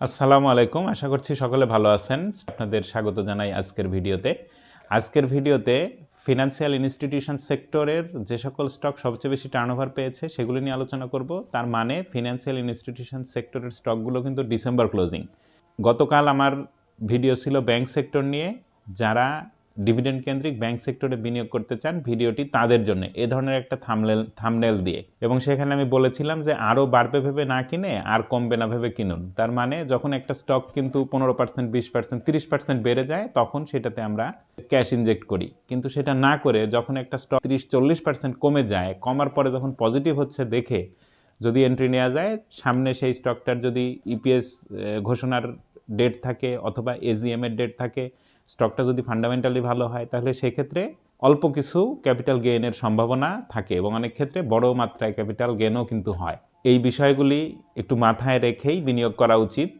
আসসালামু আলাইকুম। আশা করছি সকলে ভালো আছেন। আপনাদের স্বাগত জানাই আজকের ভিডিওতে। আজকের ভিডিওতে ফিনান্সিয়াল ইনস্টিটিউশন সেক্টরের যে সকল স্টক সবচেয়ে বেশি টার্নওভার পেয়েছে, সেগুলো নিয়ে আলোচনা করব। তার মানে ফিনান্সিয়াল ইনস্টিটিউশন সেক্টরের স্টকগুলো কিন্তু ডিসেম্বর ক্লোজিং গতকাল আমার ভিডিও ছিল ব্যাংক সেক্টর নিয়ে। যারা ডিভিডেন্ড কেন্দ্রিক ব্যাংক সেক্টরে বিনিয়োগ করতে চান ভিডিওটি তাদের জন্য, এ ধরনের একটা থামনেল থামনেল দিয়ে। এবং সেখানে আমি বলেছিলাম যে আরও বাড়বে ভেবে না কিনে আর কমবে না ভেবে কিনুন। তার মানে যখন একটা স্টক কিন্তু পনেরো পার্সেন্ট বিশ পার্সেন্ট তিরিশ পার্সেন্ট বেড়ে যায়, তখন সেটাতে আমরা ক্যাশ ইনজেক্ট করি। কিন্তু সেটা না করে যখন একটা স্টক তিরিশ চল্লিশ পার্সেন্ট কমে যায়, কমার পরে যখন পজিটিভ হচ্ছে দেখে যদি এন্ট্রি নেওয়া যায়, সামনে সেই স্টকটার যদি ইপিএস ঘোষণার ডেট থাকে অথবা এজিএমের ডেট থাকে স্টকটা যদি ফান্ডামেন্টালি ভালো হয়, তাহলে সেক্ষেত্রে অল্প কিছু ক্যাপিটাল গেইনের সম্ভাবনা থাকে এবং অনেক ক্ষেত্রে বড় মাত্রায় ক্যাপিটাল গেনও কিন্তু হয়। এই বিষয়গুলি একটু মাথায় রেখেই বিনিয়োগ করা উচিত।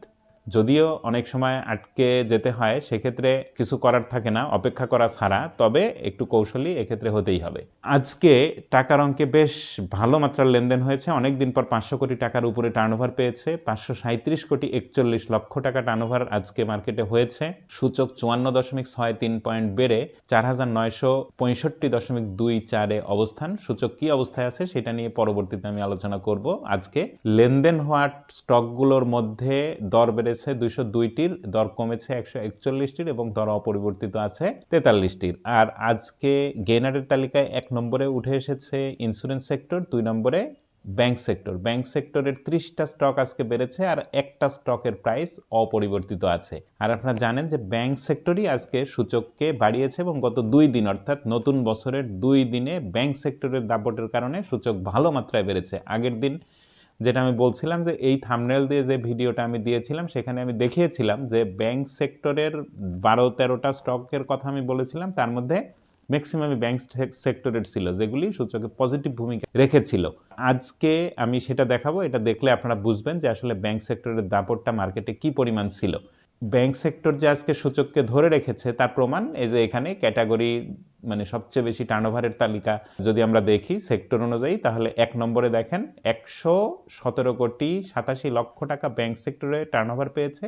যদিও অনেক সময় আটকে যেতে হয়, সেক্ষেত্রে কিছু করার থাকে না, অপেক্ষা করা ছাড়া, তবে একটু কৌশলী এক্ষেত্রে হতেই হবে। আজকে টাকার অঙ্কে বেশ ভালো মাত্রার লেনদেন হয়েছে অনেক দিন পর পাঁচশো কোটি টাকার উপরে টার্নওভার পেয়েছে, পাঁচশো সাঁত্রিশ কোটি একচল্লিশ লক্ষ টাকা টার্নওভার আজকে মার্কেটে হয়েছে, সূচক চুয়ান্ন দশমিক ছয় তিন পয়েন্ট বেড়ে চার হাজার নয়শো পঁয়ষট্টি দশমিক দুই চারে অবস্থান। সূচক কি অবস্থায় আছে সেটা নিয়ে পরবর্তীতে আমি আলোচনা করব। আজকে লেনদেন হওয়া স্টকগুলোর মধ্যে দর বেড়েছে দুইশো দুইটির, দর কমেছে একশো একচল্লিশটির এবং দর অপরিবর্তিত আছে তেতাল্লিশটির। আর আজকে গেনারের তালিকায় এক নম্বরে উঠে এসেছে ইন্স্যুরেন্স সেক্টর দুই নম্বরে ব্যাংক সেক্টর ব্যাংক সেক্টরের ত্রিশটা স্টক আজকে বেড়েছে আর একটা স্টকের প্রাইস অপরিবর্তিত আছে। আর আপনারা জানেন যে ব্যাংক সেক্টরই আজকে সূচককে বাড়িয়েছে এবং গত দুই দিন, অর্থাৎ নতুন বছরের দুই দিনে ব্যাংক সেক্টরের দাপটের কারণে সূচক ভালো মাত্রায় বেড়েছে। আগের দিন যেটা আমি বলছিলাম যে এই থামনেল দিয়ে যে ভিডিওটা আমি দিয়েছিলাম, সেখানে আমি দেখিয়েছিলাম যে ব্যাংক সেক্টরের বারো তেরোটা স্টকের কথা আমি বলেছিলাম, তার মধ্যে ম্যাক্সিমামই ব্যাংক সেক্টরের ছিল, যেগুলি সূচকে পজিটিভ ভূমিকা রেখেছিল। আজকে আমি সেটা দেখাবো, এটা দেখলে আপনারা বুঝবেন যে আসলে ব্যাংক সেক্টরের দাপটটা মার্কেটে কি পরিমাণ ছিল। ব্যাংক সেক্টর যে আজকে সূচককে ধরে রেখেছে, তার প্রমাণ এই যে এখানে ক্যাটাগরি মানে সবচেয়ে বেশি টার্নওভারের তালিকা। যদি আমরা দেখি সেক্টর অনুযায়ী, তাহলে এক নম্বরে দেখেন একশো সতেরো কোটি সাতাশি লক্ষ টাকা ব্যাংক সেক্টরে টার্নওভার পেয়েছে,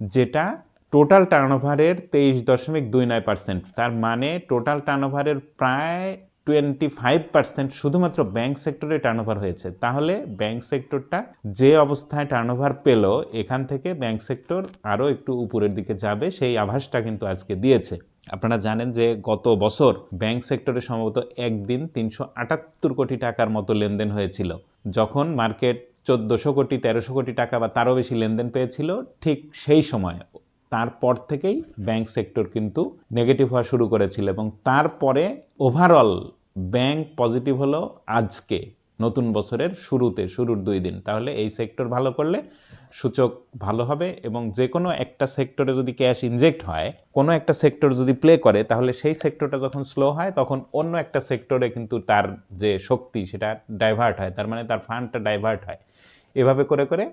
যেটা টোটাল টার্নওভারের তেইশ দশমিক দুই নয় পার্সেন্ট তার মানে টোটাল টার্নওভারের প্রায় টোয়েন্টি ফাইভ পার্সেন্ট শুধুমাত্র ব্যাংক সেক্টরে টার্নওভার হয়েছে। তাহলে ব্যাংক সেক্টরটা যে অবস্থায় টার্নওভার পেল, এখান থেকে ব্যাংক সেক্টর আরও একটু উপরের দিকে যাবে, সেই আভাসটা কিন্তু আজকে দিয়েছে। আপনারা জানেন যে গত বছর ব্যাংক সেক্টরে সম্ভবত একদিন তিনশো আটাত্তর কোটি টাকার মতো লেনদেন হয়েছিল। যখন মার্কেট চোদ্দোশো কোটি, তেরোশো কোটি টাকা বা তারও বেশি লেনদেন পেয়েছিল, ঠিক সেই সময়। তারপর থেকেই ব্যাংক সেক্টর কিন্তু নেগেটিভ হওয়া শুরু করেছিল এবং তারপরে ওভারঅল ব্যাংক পজিটিভ হলো আজকে, নতুন বছরের শুরুতে, শুরুর দুই দিন। তাহলে এই সেক্টর ভালো করলে সূচক ভালো হবে এবং যে কোনো একটা সেক্টরে যদি ক্যাশ ইনজেক্ট হয়, কোনো একটা সেক্টর যদি প্লে করে, তাহলে সেই সেক্টরটা যখন স্লো হয়, তখন অন্য একটা সেক্টরে কিন্তু তার যে শক্তি সেটা ডাইভার্ট হয়। তার মানে তার ফান্ডটা ডাইভার্ট হয়। এভাবে করে করে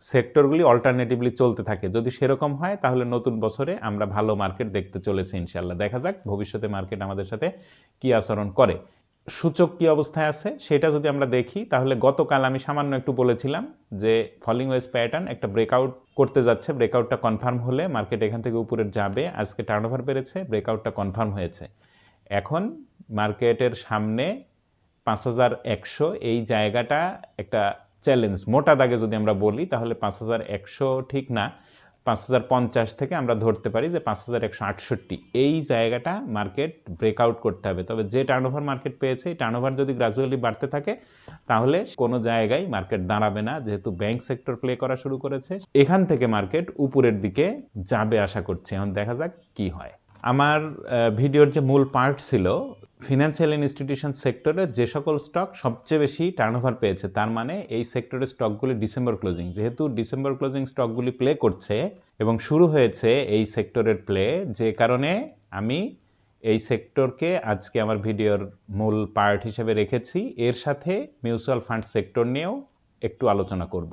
সেক্টরগুলি অল্টারনেটিভলি চলতে থাকে। যদি সেরকম হয়, তাহলে নতুন বছরে আমরা ভালো মার্কেট দেখতে চলেছি ইনশাল্লাহ দেখা যাক ভবিষ্যতে মার্কেট আমাদের সাথে কী আচরণ করে। সূচক কী অবস্থায় আছে, সেটা যদি আমরা দেখি, তাহলে গতকাল আমি সামান্য একটু বলেছিলাম যে ফলিং ওয়েজ প্যাটার্ন একটা ব্রেকআউট করতে যাচ্ছে। ব্রেকআউটটা কনফার্ম হলে মার্কেট এখান থেকে উপরে যাবে। আজকে টার্নওভার বেড়েছে ব্রেকআউটটা কনফার্ম হয়েছে। এখন মার্কেটের সামনে পাঁচ হাজার একশো, এই জায়গাটা একটা চ্যালেঞ্জ। মোটা দাগে যদি আমরা বলি, তাহলে পাঁচ হাজার একশো ঠিক না, পাঁচ হাজার পঞ্চাশ থেকে আমরা ধরতে পারি যে পাঁচ হাজার একশো আটষট্টি। এই জায়গাটা মার্কেট ব্রেকআউট করতে হবে। তবে যে টার্নওভার মার্কেট পেয়েছে, এই টার্নওভার যদি গ্রাজুয়ালি বাড়তে থাকে, তাহলে কোনো জায়গায় মার্কেট দাঁড়াবে না, যেহেতু ব্যাংক সেক্টর প্লে করা শুরু করেছে। এখান থেকে মার্কেট উপরের দিকে যাবে আশা করছি। এখন দেখা যাক কি হয়। আমার ভিডিওর যে মূল পার্ট ছিল ফিনান্সিয়াল ইনস্টিটিউশন সেক্টরে যে সকল স্টক সবচেয়ে বেশি টার্নওভার পেয়েছে, তার মানে এই সেক্টরের স্টকগুলি ডিসেম্বর ক্লোজিং যেহেতু ডিসেম্বর ক্লোজিং স্টকগুলি প্লে করছে এবং শুরু হয়েছে এই সেক্টরের প্লে যে কারণে আমি এই সেক্টরকে আজকে আমার ভিডিওর মূল পার্ট হিসেবে রেখেছি। এর সাথে মিউচুয়াল ফান্ড সেক্টর নিয়েও একটু আলোচনা করব।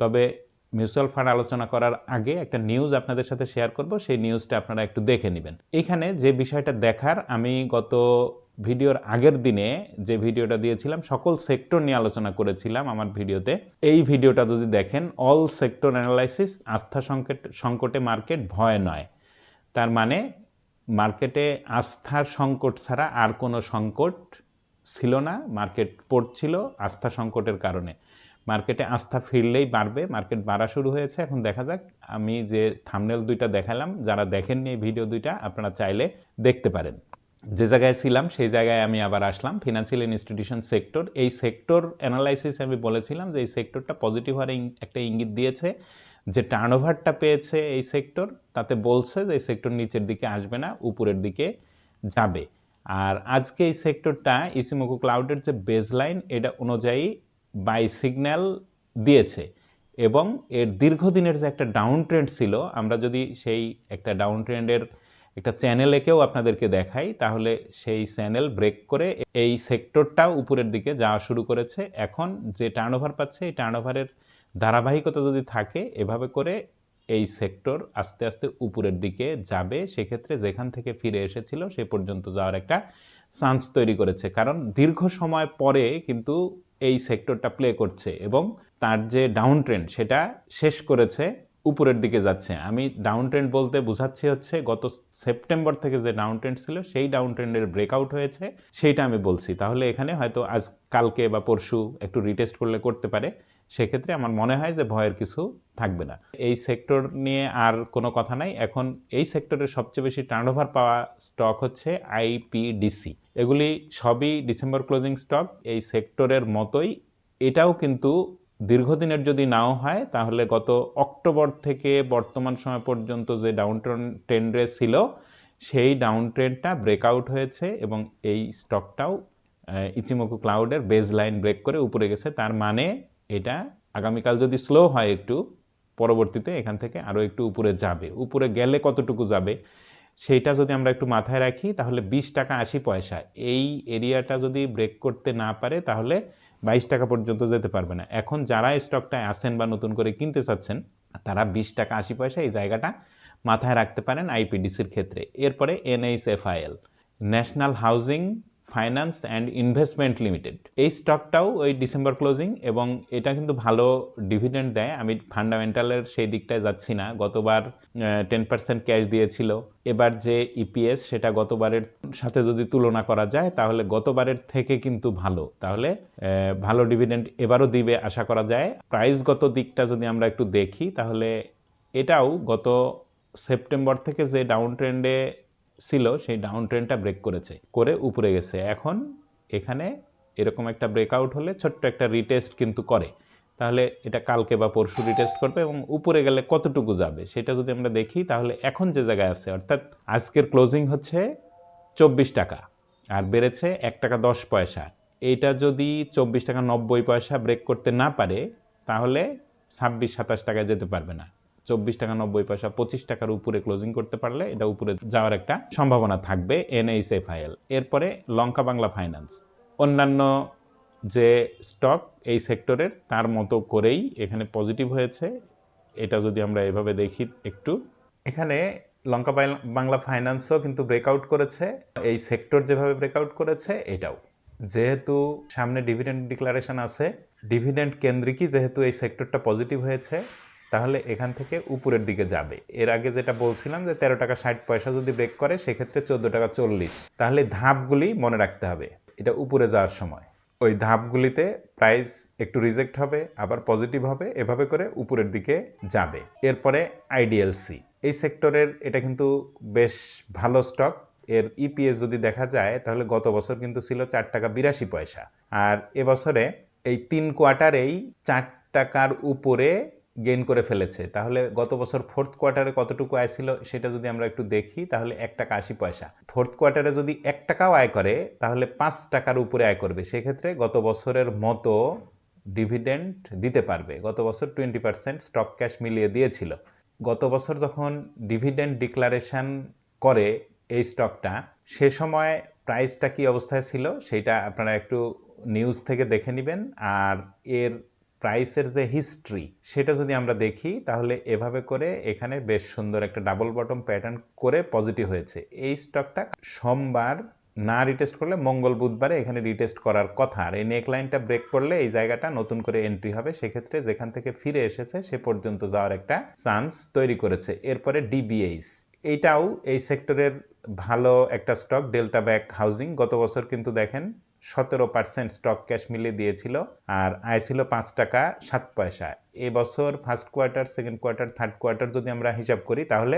তবে মিউচুয়াল ফান্ড আলোচনা করার আগে একটা নিউজ আপনাদের সাথে শেয়ার করব, সেই নিউজটা আপনারা একটু দেখে নেবেন। এখানে যে বিষয়টা দেখার, আমি গত ভিডিওর আগের দিনে যে ভিডিওটা দিয়েছিলাম, সকল সেক্টর নিয়ে আলোচনা করেছিলাম আমার ভিডিওতে। এই ভিডিওটা যদি দেখেন অল সেক্টর অ্যানালাইসিস আস্থা সংকট, সংকটে মার্কেট ভয় নয়। তার মানে মার্কেটে আস্থার সংকট ছাড়া আর কোনো সংকট ছিল না মার্কেট পড়ছিল আস্থা সংকটের কারণে। মার্কেটে আস্থা ফিরলেই বাড়বে, মার্কেট বাড়া শুরু হয়েছে। এখন দেখা যাক, আমি যে থামনেল দুইটা দেখালাম, যারা দেখেননি এই ভিডিও দুইটা, আপনারা চাইলে দেখতে পারেন। যে জায়গায় ছিলাম, সেই জায়গায় আমি আবার আসলাম ফিনান্সিয়াল ইনস্টিটিউশন সেক্টর এই সেক্টর অ্যানালাইসিস আমি বলেছিলাম যে এই সেক্টরটা পজিটিভ হওয়ার একটা ইঙ্গিত দিয়েছে। যে টার্নওভারটা পেয়েছে এই সেক্টর তাতে বলছে যে এই সেক্টর নিচের দিকে আসবে না, উপরের দিকে যাবে। আর আজকে এই সেক্টরটা ইসিমোকো ক্লাউডের যে বেজলাইন এটা অনুযায়ী বাই সিগন্যাল দিয়েছে এবং এর দীর্ঘদিনের যে একটা ডাউন ট্রেন্ড ছিল, আমরা যদি সেই একটা ডাউন ট্রেন্ডের একটা চ্যানেলেকেও আপনাদেরকে দেখাই, তাহলে সেই চ্যানেল ব্রেক করে এই সেক্টরটাও উপরের দিকে যাওয়া শুরু করেছে। এখন যে টার্নওভার পাচ্ছে, এই টার্নওভারের ধারাবাহিকতা যদি থাকে, এভাবে করে এই সেক্টর আস্তে আস্তে উপরের দিকে যাবে। সেক্ষেত্রে যেখান থেকে ফিরে এসেছিল, সে পর্যন্ত যাওয়ার একটা চান্স তৈরি করেছে। কারণ দীর্ঘ সময় পরে কিন্তু এই সেক্টরটা প্লে করছে এবং তার যে ডাউন ট্রেন্ড সেটা শেষ করেছে, উপরের দিকে যাচ্ছে। আমি ডাউন ট্রেন্ড বলতে বোঝাচ্ছি হচ্ছে গত সেপ্টেম্বর থেকে যে ডাউন ট্রেন্ড ছিল, সেই ডাউন ট্রেন্ডের ব্রেকআউট হয়েছে, সেইটা আমি বলছি। তাহলে এখানে হয়তো আজ, কালকে বা পরশু একটু রিটেস্ট করলে করতে পারে। সেক্ষেত্রে আমার মনে হয় যে ভয়ের কিছু থাকবে না। এই সেক্টর নিয়ে আর কোনো কথা নাই। এখন এই সেক্টরের সবচেয়ে বেশি টার্নওভার পাওয়া স্টক হচ্ছে আইপিডিসি এগুলি সবই ডিসেম্বর ক্লোজিং স্টক এই সেক্টরের মতোই। এটাও কিন্তু দীর্ঘদিনের যদি নাও হয়, তাহলে গত অক্টোবর থেকে বর্তমান সময় পর্যন্ত যে ডাউন ট্রেন্ডে ছিল, সেই ডাউন ট্রেন্ডটা ব্রেকআউট হয়েছে এবং এই স্টকটাও ইচিমোকু ক্লাউডের বেজ লাইন ব্রেক করে উপরে গেছে। তার মানে এটা আগামীকাল যদি স্লো হয় একটু, পরবর্তীতে এখান থেকে আরও একটু উপরে যাবে। উপরে গেলে কতটুকু যাবে? সেইটা যদি আমরা একটু মাথায় রাখি, তাহলে বিশ টাকা আশি পয়সা। এই এরিয়াটা যদি ব্রেক করতে না পারে, তাহলে বাইশ টাকা পর্যন্ত যেতে পারবে না। এখন যারা স্টকটায় আসেন বা নতুন করে কিনতে চাচ্ছেন, তারা বিশ টাকা আশি পয়সা এই জায়গাটা মাথায় রাখতে পারেন আইপিডিসির ক্ষেত্রে। এরপরে NHFIL, national housing finance and investment limited এই স্টকটাও ওই ডিসেম্বর ক্লোজিং এবং এটা কিন্তু ভালো ডিভিডেন্ড দেয়। আমি ফান্ডামেন্টালের সেই দিকটায় যাচ্ছি না। গতবার টেন পার্সেন্ট ক্যাশ দিয়েছিল। এবার যে ইপিএস সেটা গতবারের সাথে যদি তুলনা করা যায়, তাহলে গতবারের থেকে কিন্তু ভালো। তাহলে ভালো ডিভিডেন্ড এবারও দিবে আশা করা যায়। প্রাইসগত দিকটা যদি আমরা একটু দেখি, তাহলে এটাও গত সেপ্টেম্বর থেকে যে ডাউন ট্রেন্ডে ছিল, সেই ডাউন ট্রেনটা ব্রেক করেছে, করে উপরে গেছে। এখন এখানে এরকম একটা ব্রেকআউট হলে ছোট্ট একটা রিটেস্ট কিন্তু করে। তাহলে এটা কালকে বা পরশু রিটেস্ট করবে এবং উপরে গেলে কতটুকু যাবে? সেটা যদি আমরা দেখি, তাহলে এখন যে জায়গায় আছে, অর্থাৎ আজকের ক্লোজিং হচ্ছে চব্বিশ টাকা আর বেড়েছে এক টাকা দশ পয়সা। এইটা যদি চব্বিশ টাকা নব্বই পয়সা ব্রেক করতে না পারে, তাহলে ছাব্বিশ সাতাশ টাকায় যেতে পারবে না। চব্বিশ টাকা, নব্বই পয়সা, পঁচিশ টাকার উপরে ক্লোজিং করতে পারলে এটা উপরে যাওয়ার একটা সম্ভাবনা থাকবে এনএইচএফআইএল। এরপরে লঙ্কা বাংলা ফাইন্যান্স অন্যান্য যে স্টক এই সেক্টরের তার মতো করেই এখানে পজিটিভ হয়েছে। এটা যদি আমরা এভাবে দেখি একটু। এখানে লঙ্কা বাংলা ফাইন্যান্সও কিন্তু ব্রেকআউট করেছে। এই সেক্টর যেভাবে ব্রেকআউট করেছে, এটাও। যেহেতু সামনে ডিভিডেন্ড ডিক্লারেশন আছে ডিভিডেন্ড কেন্দ্রিকই যেহেতু এই সেক্টরটা পজিটিভ হয়েছে তাহলে এখান থেকে উপরের দিকে যাবে। এর আগে যেটা বলছিলাম যে তেরো টাকা ষাট পয়সা যদি ব্রেক করে, সেক্ষেত্রে চোদ্দ টাকা চল্লিশ। তাহলে ধাপগুলি মনে রাখতে হবে। এটা উপরে যাওয়ার সময়। ওই ধাপগুলিতে প্রাইস একটু রিজেক্ট হবে, আবার পজিটিভ হবে, এভাবে করে উপরের দিকে যাবে। এরপরে আইডিএলসি এই সেক্টরের এটা কিন্তু বেশ ভালো স্টক এর ইপিএস যদি দেখা যায়, তাহলে গত বছর কিন্তু ছিল চার টাকা বিরাশি পয়সা। আর এবছরে এই তিন কোয়ার্টারেই চার টাকার উপরে গেইন করে ফেলেছে। তাহলে গত বছর ফোর্থ কোয়ার্টারে কতটুকু আয় ছিল সেটা যদি আমরা একটু দেখি, তাহলে এক টাকা আশি পয়সা। ফোর্থ কোয়ার্টারে যদি এক টাকাও আয় করে, তাহলে পাঁচ টাকার উপরে আয় করবে। সেক্ষেত্রে গত বছরের মতো ডিভিডেন্ড দিতে পারবে। গত বছর টোয়েন্টি পার্সেন্ট স্টক ক্যাশ মিলিয়ে দিয়েছিল। গত বছর যখন ডিভিডেন্ড ডিক্লারেশন করে এই স্টকটা সে সময় প্রাইসটা কি অবস্থায় ছিল, সেটা আপনারা একটু নিউজ থেকে দেখে নেবেন। আর এর প্রাইসের যে হিস্ট্রি সেটা যদি আমরা দেখি, তাহলে এভাবে করে এখানে বেশ সুন্দর একটা ডাবল বটম প্যাটার্ন করে পজিটিভ হয়েছে। এই স্টকটা সোমবার না রিটেস্ট করলে মঙ্গল বুধবারে এখানে রিটেস্ট করার কথা। আর এই নেক লাইনটা ব্রেক করলে এই জায়গাটা নতুন করে এন্ট্রি হবে। সেক্ষেত্রে যেখান থেকে ফিরে এসেছে, সে পর্যন্ত যাওয়ার একটা চান্স তৈরি করেছে। এরপরে ডিবিএইচ এইটাও এই সেক্টরের ভালো একটা স্টক ডেল্টা ব্যাক হাউজিং গত বছর কিন্তু দেখেন সতেরো পার্সেন্ট স্টক ক্যাশ মিলিয়ে দিয়েছিল আর আয় ছিল পাঁচ টাকা সাত পয়সা এবছর first quarter second quarter third quarter যদি আমরা হিসাব করি, তাহলে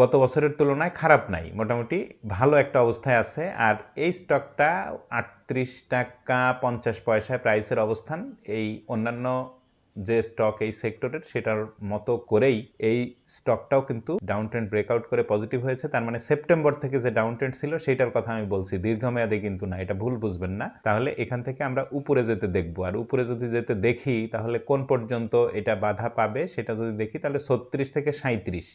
গত বছরের তুলনায় খারাপ নাই, মোটামুটি ভালো একটা অবস্থায় আছে। আর এই স্টকটা আটত্রিশ টাকা পঞ্চাশ পয়সায় প্রাইসের অবস্থান, এই অন্যান্য যে স্টক এই সেক্টরের সেটার মতো করেই এই স্টকটাও কিন্তু ডাউন ট্রেন্ড ব্রেকআউট করে পজিটিভ হয়েছে। তার মানে সেপ্টেম্বর থেকে যে ডাউন ট্রেন্ড ছিল সেটার কথা আমি বলছি, দীর্ঘমেয়াদে কিন্তু না, এটা ভুল বুঝবেন না। তাহলে এখান থেকে আমরা উপরে যেতে দেখব। আর উপরে যদি যেতে দেখি, তাহলে কোন পর্যন্ত এটা বাধা পাবে সেটা যদি দেখি, তাহলে ছত্রিশ থেকে সাঁত্রিশ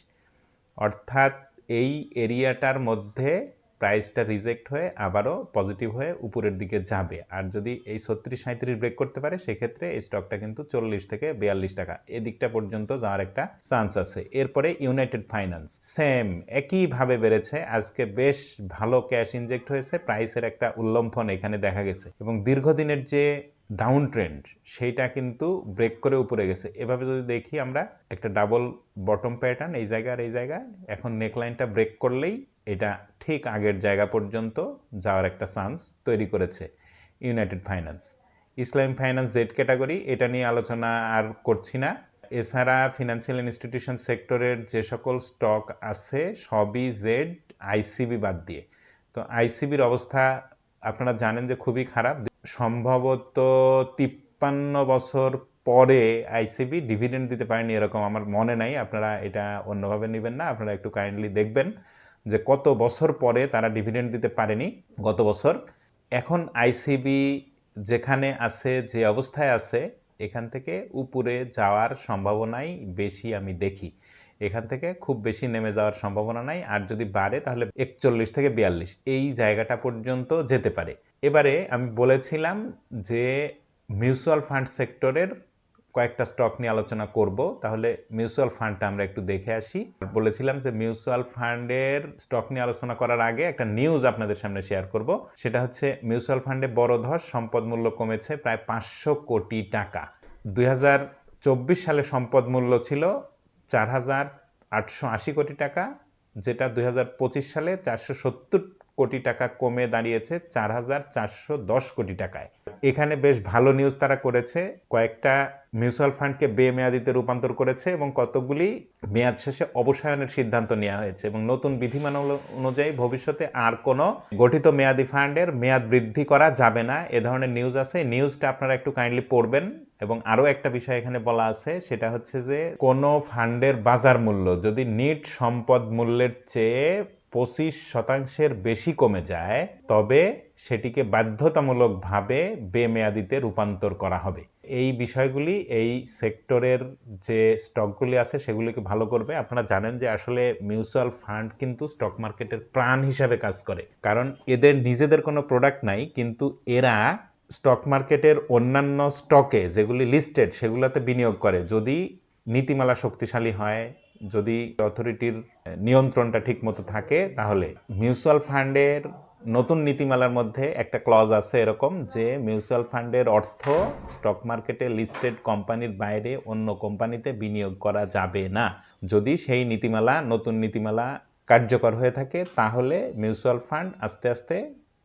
অর্থাৎ এই এরিয়াটার মধ্যে প্রাইসটা রিজেক্ট হয়ে আবারও পজিটিভ হয়ে উপরের দিকে যাবে। আর যদি এই ছত্রিশ সাঁত্রিশ ব্রেক করতে পারে, সেক্ষেত্রে এই স্টকটা কিন্তু চল্লিশ থেকে বিয়াল্লিশ টাকা। এদিকটা পর্যন্ত যাওয়ার একটা চান্স আছে। এরপরে ইউনাইটেড ফাইন্যান্স সেম একইভাবে বেড়েছে। আজকে বেশ ভালো ক্যাশ ইনজেক্ট হয়েছে প্রাইসের একটা উল্লম্ফন এখানে দেখা গেছে। এবং দীর্ঘদিনের যে ডাউন ট্রেন্ড সেইটা কিন্তু ব্রেক করে উপরে গেছে। এভাবে যদি দেখি আমরা একটা ডাবল বটম প্যাটার্ন এই জায়গা আর এই জায়গায়, এখন নেকলাইনটা ব্রেক করলেই এটা ঠিক আগের জায়গা পর্যন্ত যাওয়ার একটা চান্স তৈরি করেছে United Finance Islam finance Z category এটা নিয়ে আলোচনা আর করছি না। এছাড়া ফিনান্সিয়াল ইনস্টিটিউশন সেক্টরের যে সকল স্টক আছে, সবই জেড আইসিবি বাদ দিয়ে। তো আইসিবির অবস্থা আপনারা জানেন যে খুবই খারাপ। সম্ভবত তিপ্পান্ন বছর পরে আইসিবি ডিভিডেন্ড দিতে পারেনি এরকম আমার মনে নাই। আপনারা এটা অন্যভাবে নেবেন না। আপনারা একটু কাইন্ডলি দেখবেন। যে কত বছর পরে তারা ডিভিডেন্ড দিতে পারেনি, গত বছর। এখন আইসিবি যেখানে আছে, যে অবস্থায় আছে, এখান থেকে উপরে যাওয়ার সম্ভাবনাই বেশি আমি দেখি। এখান থেকে খুব বেশি নেমে যাওয়ার সম্ভাবনা নাই, আর যদি বাড়ে তাহলে একচল্লিশ থেকে বিয়াল্লিশ, এই জায়গাটা পর্যন্ত যেতে পারে। এবারে আমি বলেছিলাম যে মিউচুয়াল ফান্ড সেক্টরের কয়েকটা স্টক নিয়ে আলোচনা করব। তাহলে মিউচুয়াল ফান্ডটা আমরা একটু দেখে আসি। বলেছিলাম যে মিউচুয়াল ফান্ডের স্টক নিয়ে আলোচনা করার আগে একটা নিউজ আপনাদের সামনে শেয়ার করব। সেটা হচ্ছে মিউচুয়াল ফান্ডে বড় ধস, সম্পদ মূল্য কমেছে প্রায় পাঁচশো কোটি টাকা। দুই হাজার চব্বিশ সালে সম্পদ মূল্য ছিল চার হাজার আটশো আশি কোটি টাকা, যেটা দুই হাজার পঁচিশ সালে চারশো সত্তর কোটি টাকা কমে দাঁড়িয়েছে চার হাজার চারশো দশ কোটি টাকায়। এখানে বেশ ভালো নিউজ তারা করেছে। কয়েকটা মিউচুয়াল ফান্ডকে বেমেয়াদিতে রূপান্তর করেছে এবং কতগুলি মেয়াদ শেষে অবসায়নের সিদ্ধান্ত নেওয়া হয়েছে এবং নতুন বিধিমান অনুযায়ী ভবিষ্যতে আর কোনো গঠিত মেয়াদি ফান্ডের মেয়াদ বৃদ্ধি করা যাবে না। এ ধরনের নিউজ আছে। নিউজটা আপনারা একটু কাইন্ডলি পড়বেন এবং আরও একটা বিষয় এখানে বলা আছে, সেটা হচ্ছে যে কোনো ফান্ডের বাজার মূল্য, যদি নিট সম্পদ মূল্যের চেয়ে পঁচিশ শতাংশের বেশি কমে যায়, তবে সেটিকে বাধ্যতামূলকভাবে বেমেয়াদিতে রূপান্তর করা হবে। এই বিষয়গুলি এই সেক্টরের যে স্টকগুলি আছে সেগুলিকে ভালো করবে। আপনারা জানেন যে আসলে মিউচুয়াল ফান্ড কিন্তু স্টক মার্কেটের প্রাণ হিসাবে কাজ করে। কারণ এদের নিজেদের কোনো প্রোডাক্ট নাই, কিন্তু এরা স্টক মার্কেটের অন্যান্য স্টকে যেগুলি লিস্টেড সেগুলোতে বিনিয়োগ করে। যদি নীতিমালা শক্তিশালী হয় যদি অথরিটির নিয়ন্ত্রণটা ঠিকমতো থাকে, তাহলে মিউচুয়াল ফান্ডের নতুন নীতিমালার মধ্যে একটা ক্লজ আছে এরকম যে মিউচুয়াল ফান্ডের অর্থ স্টক মার্কেটে লিস্টেড কোম্পানির বাইরে অন্য কোম্পানিতে বিনিয়োগ করা যাবে না। যদি সেই নীতিমালা, নতুন নীতিমালা কার্যকর হয়ে থাকে, তাহলে মিউচুয়াল ফান্ড আস্তে আস্তে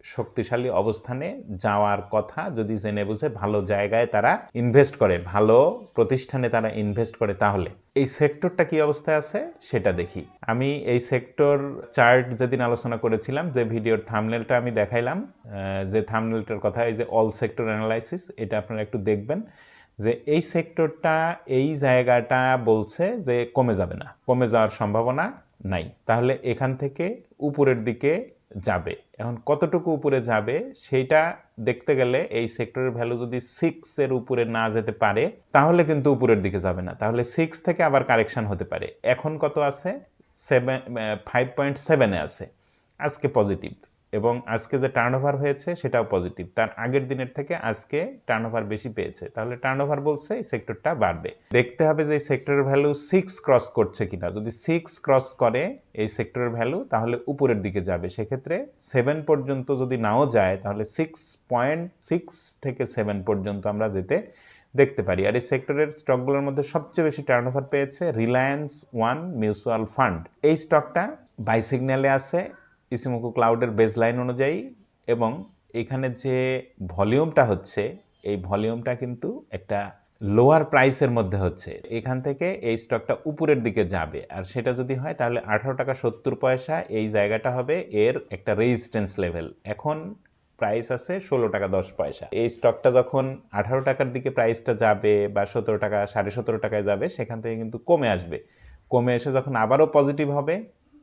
শক্তিশালী অবস্থানে যাওয়ার কথা যদি জেনে বুঝে ভালো জায়গায় তারা ইনভেস্ট করে, ভালো প্রতিষ্ঠানে তারা ইনভেস্ট করে, তাহলে এই সেক্টরটা কি অবস্থায় আছে? সেটা দেখি। আমি এই সেক্টর চার্ট যেদিন আলোচনা করেছিলাম, যে ভিডিওর থামনেলটা আমি দেখাইলাম যে থামনেলটার কথা, এই যে অল সেক্টর অ্যানালাইসিস এটা আপনারা একটু দেখবেন, যে এই সেক্টরটা, এই জায়গাটা বলছে যে কমে যাবে না, কমে যাওয়ার সম্ভাবনা নাই। তাহলে এখান থেকে উপরের দিকে যাবে। এখন কতটুকু উপরে যাবে সেইটা দেখতে গেলে এই সেক্টরের ভ্যালু যদি সিক্সের উপরে না যেতে পারে, তাহলে কিন্তু উপরের দিকে যাবে না। তাহলে সিক্স থেকে আবার কারেকশান হতে পারে। এখন কত আছে? সেভেন ফাইভ পয়েন্ট সেভেনে আছে। আজকে পজিটিভ এবং আজকে যে টার্নওভার হয়েছে, সেটাও পজিটিভ তার আগের দিনের থেকে আজকে টার্নওভার বেশি পেয়েছে। তাহলে টার্নওভার বলছে এই সেক্টরটা বাড়বে। দেখতে হবে যে এই সেক্টরের ভ্যালু সিক্স ক্রস করছে কিনা। যদি সিক্স ক্রস করে এই সেক্টরের ভ্যালু তাহলে উপরের দিকে যাবে। সেক্ষেত্রে সেভেন পর্যন্ত যদি নাও যায়, তাহলে সিক্স পয়েন্ট সিক্স থেকে সেভেন পর্যন্ত আমরা যেতে দেখতে পারি। আর এই সেক্টরের স্টকগুলোর মধ্যে সবচেয়ে বেশি টার্নওভার পেয়েছে রিলায়েন্স ওয়ান মিউচুয়াল ফান্ড এই স্টকটা বাই সিগন্যালে আছে। ইসিমুকু ক্লাউডের বেসলাইন অনুযায়ী এবং এখানে যে ভলিউমটা হচ্ছে, এই ভলিউমটা কিন্তু একটা লোয়ার প্রাইসের মধ্যে হচ্ছে। এখান থেকে এই স্টকটা উপরের দিকে যাবে। আর সেটা যদি হয়, তাহলে আঠারো টাকা সত্তর পয়সা এই জায়গাটা হবে এর একটা রেজিস্ট্যান্স লেভেল এখন প্রাইস আছে ষোলো টাকা দশ পয়সা। এই স্টকটা যখন আঠারো টাকার দিকে প্রাইসটা যাবে বা সতেরো টাকা, সাড়ে সতেরো টাকায় যাবে, সেখান থেকে কিন্তু কমে আসবে। কমে এসে যখন আবারও পজিটিভ হবে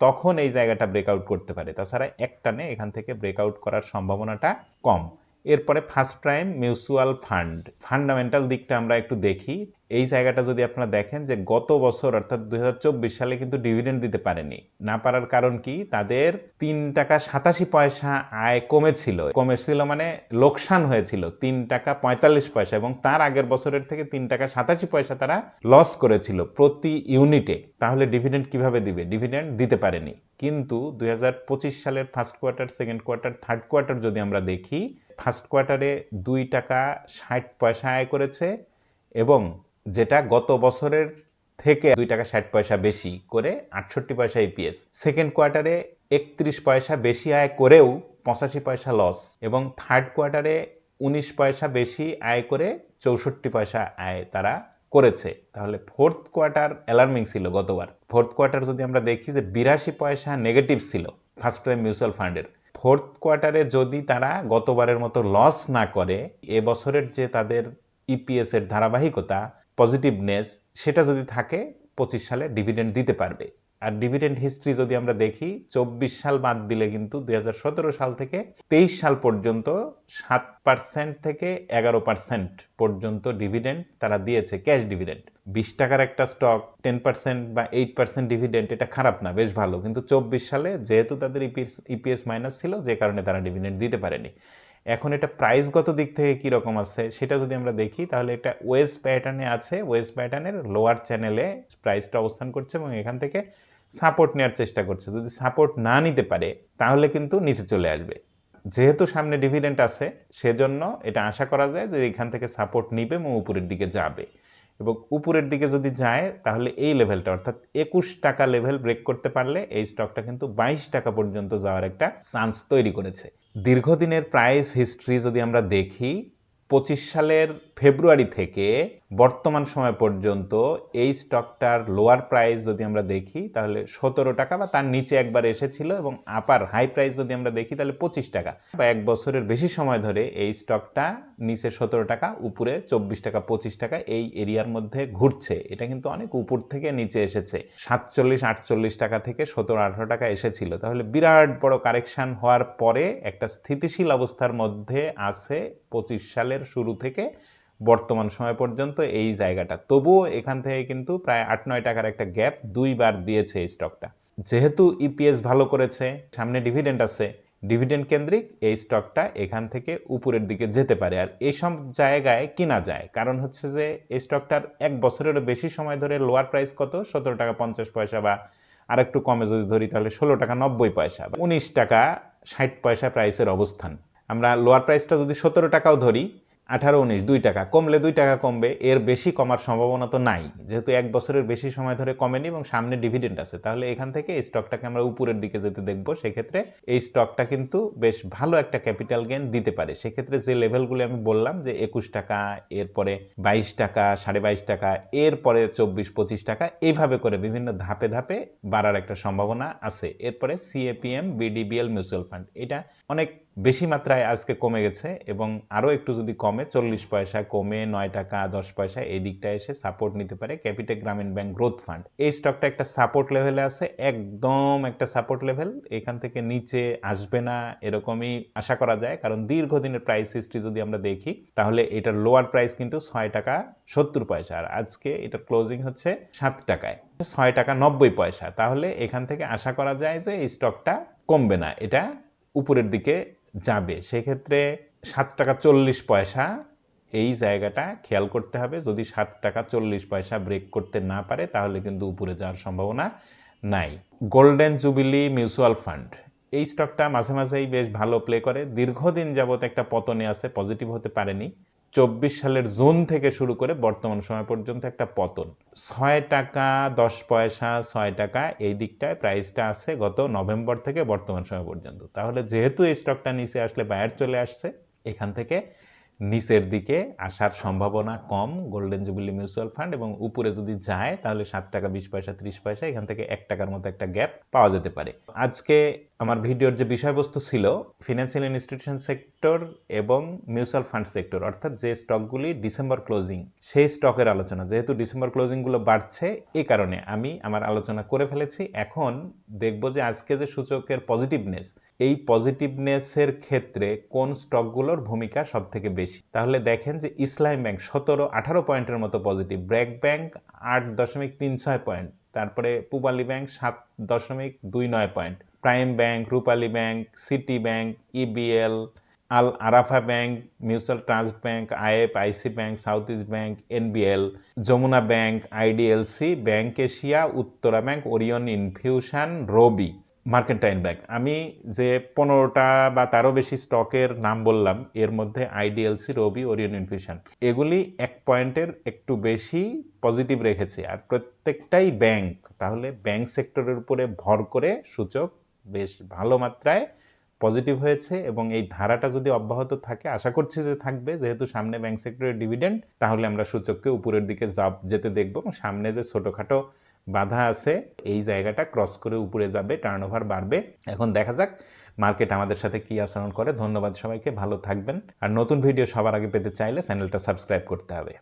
তখন এই জায়গাটা ব্রেকআউট করতে পারে। তাছাড়া একটানে এখান থেকে ব্রেকআউট করার সম্ভাবনাটা কম। এরপরে first prime mutual fund fundamental দিকটা আমরা একটু দেখি। এই জায়গাটা যদি আপনারা দেখেন যে গত বছর, অর্থাৎ দুই সালে কিন্তু ডিভিডেন্ড দিতে পারেনি। না পারার কারণ কি? তাদের তিন টাকা সাতাশি পয়সা আয় কমেছিল। কমেছিল মানে লোকসান হয়েছিল। তিন টাকা পঁয়তাল্লিশ পয়সা এবং তার আগের বছরের থেকে তিন টাকা সাতাশি পয়সা তারা লস করেছিল প্রতি ইউনিটে তাহলে ডিভিডেন্ড কীভাবে দিবে? ডিভিডেন্ড দিতে পারেনি। কিন্তু দুই হাজার পঁচিশ সালের first quarter second quarter third quarter যদি আমরা দেখি ফার্স্ট কোয়ার্টারে দুই টাকা ষাট পয়সা আয় করেছে এবং যেটা গত বছরের থেকে দুই টাকা ষাট পয়সা বেশি করে আটষট্টি পয়সা ইপিএস সেকেন্ড কোয়ার্টারে একত্রিশ পয়সা বেশি আয় করেও পঁচাশি পয়সা লস এবং থার্ড কোয়ার্টারে উনিশ পয়সা বেশি আয় করে চৌষট্টি পয়সা আয় তারা করেছে। তাহলে ফোর্থ কোয়ার্টার অ্যালার্মিং ছিল গতবার। ফোর্থ কোয়ার্টার যদি আমরা দেখি যে বিরাশি পয়সা নেগেটিভ ছিল ফার্স্ট প্রাইম মিউচুয়াল ফান্ডের ফোর্থ কোয়ার্টারে যদি তারা গতবারের মতো লস না করে এবছরের যে তাদের ইপিএস এর ধারাবাহিকতা পজিটিভনেস সেটা যদি থাকে, পঁচিশ সালে ডিভিডেন্ড দিতে পারবে। আর ডিভিডেন্ড হিস্ট্রি যদি আমরা দেখি, চব্বিশ সাল বাদ দিলে কিন্তু দু হাজার সতেরো সাল থেকে তেইশ সাল পর্যন্ত সাত পার্সেন্ট থেকে এগারো পার্সেন্ট পর্যন্ত ডিভিডেন্ড তারা দিয়েছে ক্যাশ ডিভিডেন্ড বিশ টাকার একটা স্টক টেন পার্সেন্ট বা এইট পার্সেন্ট ডিভিডেন্ট এটা খারাপ না, বেশ ভালো। কিন্তু চব্বিশ সালে যেহেতু তাদের ইপিএস ইপিএস মাইনাস ছিল, যে কারণে তারা ডিভিডেন্ট দিতে পারেনি। এখন এটা প্রাইসগত দিক থেকে কী রকম আছে, সেটা যদি আমরা দেখি, তাহলে এটা ওয়েস্ট প্যাটার্নে আছে। ওয়েস্ট প্যাটার্নের লোয়ার চ্যানেলে প্রাইসটা অবস্থান করছে এবং এখান থেকে সাপোর্ট নেওয়ার চেষ্টা করছে। যদি সাপোর্ট না নিতে পারে, তাহলে কিন্তু নিচে চলে আসবে। যেহেতু সামনে ডিভিডেন্ট আছে, সেজন্য এটা আশা করা যায় যে এখান থেকে সাপোর্ট নিবে এবং উপরের দিকে যাবে। এবং উপরের দিকে যদি যায়, তাহলে এই লেভেলটা অর্থাৎ একুশ টাকা লেভেল ব্রেক করতে পারলে এই স্টকটা কিন্তু বাইশ টাকা পর্যন্ত যাওয়ার একটা চান্স তৈরি করেছে। দীর্ঘদিনের প্রাইস হিস্ট্রি যদি আমরা দেখি, পঁচিশ সালের ফেব্রুয়ারি থেকে বর্তমান সময় পর্যন্ত এই স্টকটার লোয়ার প্রাইস যদি আমরা দেখি, তাহলে সতেরো টাকা বা তার নিচে একবার এসেছিল এবং আপার হাই প্রাইস যদি আমরা দেখি, তাহলে পঁচিশ টাকা। বা এক বছরের বেশি সময় ধরে এই স্টকটা নিচে সতেরো টাকা, উপরে চব্বিশ টাকা, পঁচিশ টাকা এই এরিয়ার মধ্যে ঘুরছে। এটা কিন্তু অনেক উপর থেকে নিচে এসেছে। সাতচল্লিশ, আটচল্লিশ টাকা থেকে সতেরো, আঠারো টাকা এসেছিল। তাহলে বিরাট বড় কারেকশান হওয়ার পরে একটা স্থিতিশীল অবস্থার মধ্যে আছে পঁচিশ সালের শুরু থেকে বর্তমান সময় পর্যন্ত এই জায়গাটা। তবুও এখান থেকে কিন্তু প্রায় আট নয় টাকার একটা গ্যাপ দুইবার দিয়েছে এই স্টকটা। যেহেতু ইপিএস ভালো করেছে, সামনে ডিভিডেন্ড আছে ডিভিডেন্ড কেন্দ্রিক এই স্টকটা এখান থেকে উপরের দিকে যেতে পারে। আর এইসব জায়গায় কিনা যায়? কারণ হচ্ছে যে এই স্টকটার এক বছরেরও বেশি সময় ধরে লোয়ার প্রাইস কত? সতেরো টাকা পঞ্চাশ পয়সা বা আর একটু কমে যদি ধরি তাহলে ষোলো টাকা নব্বই পয়সা উনিশ টাকা ষাট পয়সা প্রাইসের অবস্থান। আমরা লোয়ার প্রাইসটা যদি সতেরো টাকাও ধরি আঠারো, উনিশ, দুই টাকা। কমলে দুই টাকা কমবে, এর বেশি কমার সম্ভাবনা তো নাই। যেহেতু এক বছরের বেশি সময় ধরে কমেনি এবং সামনে ডিভিডেন্ড আছে, তাহলে এখান থেকে এই স্টকটাকে আমরা উপরের দিকে যেতে দেখব। সেক্ষেত্রে এই স্টকটা কিন্তু বেশ ভালো একটা ক্যাপিটাল গেন দিতে পারে। সেক্ষেত্রে যে লেভেলগুলো আমি বললাম যে একুশ টাকা, এরপরে বাইশ টাকা, সাড়ে বাইশ টাকা, এরপরে চব্বিশ, পঁচিশ টাকা, এইভাবে করে বিভিন্ন ধাপে ধাপে বাড়ার একটা সম্ভাবনা আছে। এরপরে সিএপিএম বিডিবিএল মিউচুয়াল ফান্ড এটা অনেক বেশি মাত্রায় আজকে কমে গেছে এবং আরও একটু যদি কমে, চল্লিশ পয়সা কমে, নয় টাকা, দশ পয়সা এই দিকটা এসে সাপোর্ট নিতে পারে ক্যাপিটাল গ্রামীণ ব্যাংক গ্রোথ ফান্ড এই স্টকটা একটা সাপোর্ট লেভেলে আছে, একদম একটা সাপোর্ট লেভেল এখান থেকে নিচে আসবে না এরকমই আশা করা যায়, কারণ দীর্ঘদিনের প্রাইস হিস্ট্রি যদি আমরা দেখি, তাহলে এটার লোয়ার প্রাইস কিন্তু ছয় টাকা সত্তর পয়সা। আর আজকে এটার ক্লোজিং হচ্ছে সাত টাকায়, ছয় টাকা নব্বই পয়সা। তাহলে এখান থেকে আশা করা যায় যে এই স্টকটা কমবে না। এটা উপরের দিকে যাবে। সেক্ষেত্রে সাত টাকা চল্লিশ পয়সা এই জায়গাটা খেয়াল করতে হবে। যদি সাত টাকা চল্লিশ পয়সা ব্রেক করতে না পারে, তাহলে কিন্তু উপরে যাওয়ার সম্ভাবনা নাই। গোল্ডেন জুবিলি মিউচুয়াল ফান্ড এই স্টকটা মাঝে মাঝেই বেশ ভালো প্লে করে। দীর্ঘদিন যাবত একটা পতনে আছে পজিটিভ হতে পারেনি। চব্বিশ সালের জুন থেকে শুরু করে বর্তমান সময় পর্যন্ত একটা পতন। ছয় টাকা দশ পয়সা, ছয় টাকা এই দিকটায় প্রাইসটা আছে গত নভেম্বর থেকে বর্তমান সময় পর্যন্ত। তাহলে যেহেতু এই স্টকটা নিচে আসলে বায়ার চলে আসছে, এখান থেকে নিচের দিকে আসার সম্ভাবনা কম গোল্ডেন জুবিলি মিউচুয়াল ফান্ড এবং উপরে যদি যায়, তাহলে সাত টাকা, বিশ পয়সা, ত্রিশ পয়সা, এখান থেকে এক টাকার মতো একটা গ্যাপ পাওয়া যেতে পারে। আজকে আমার ভিডিওর যে বিষয়বস্তু ছিল ফিনান্সিয়াল ইনস্টিটিউশন সেক্টর এবং মিউচুয়াল ফান্ড সেক্টর অর্থাৎ যে স্টকগুলি ডিসেম্বর ক্লোজিং সেই স্টকের আলোচনা। যেহেতু ডিসেম্বর ক্লোজিংগুলো বাড়ছে এই কারণে আমি আমার আলোচনা করে ফেলেছি। এখন দেখব যে আজকে যে সূচকের পজিটিভনেস এই পজিটিভনেসের ক্ষেত্রে কোন স্টকগুলোর ভূমিকা সব থেকে বেশি? তাহলে দেখেন যে ইসলাম ব্যাংক সতেরো, আঠারো পয়েন্টের মতো পজিটিভ ব্র্যাক ব্যাংক আট দশমিক তিন ছয় পয়েন্ট, তারপরে পূবালী ব্যাংক সাত দশমিক দুই নয় point, Prime Bank, Rupali bank, City Bank EBL Al Arafah bank, Mutual Trust Bank IF IC bank, South East Bank NBL Jamuna bank IDLC bank Asia, Uttara bank, Orion, Infusion, Robi. Mercantile bank আমি যে পনেরোটা বা তারও বেশি স্টকের নাম বললাম, এর মধ্যে আইডিএলসি, রবি, ওরিয়ন ইনফিউশন, এগুলি এক পয়েন্টের একটু বেশি পজিটিভ রেখেছে। আর প্রত্যেকটাই ব্যাংক, তাহলে ব্যাংক সেক্টরের উপরে ভর করে সূচক বেশ ভালো মাত্রায় পজিটিভ হয়েছে এবং এই ধারাটা যদি অব্যাহত থাকে, আশা করছি যে থাকবে, যেহেতু সামনে ব্যাংক সেক্টরের ডিভিডেন্ড, তাহলে আমরা সূচককে উপরের দিকে যাব যেতে দেখব এবং সামনে যে ছোটোখাটো বাধা আছে, এই জায়গাটা ক্রস করে উপরে যাবে টার্ন ওভার বাড়বে। এখন দেখা যাক মার্কেট আমাদের সাথে কি আচরণ করে। ধন্যবাদ সবাইকে, ভালো থাকবেন। আর নতুন ভিডিও সবার আগে পেতে চাইলে চ্যানেলটা সাবস্ক্রাইব করতে হবে।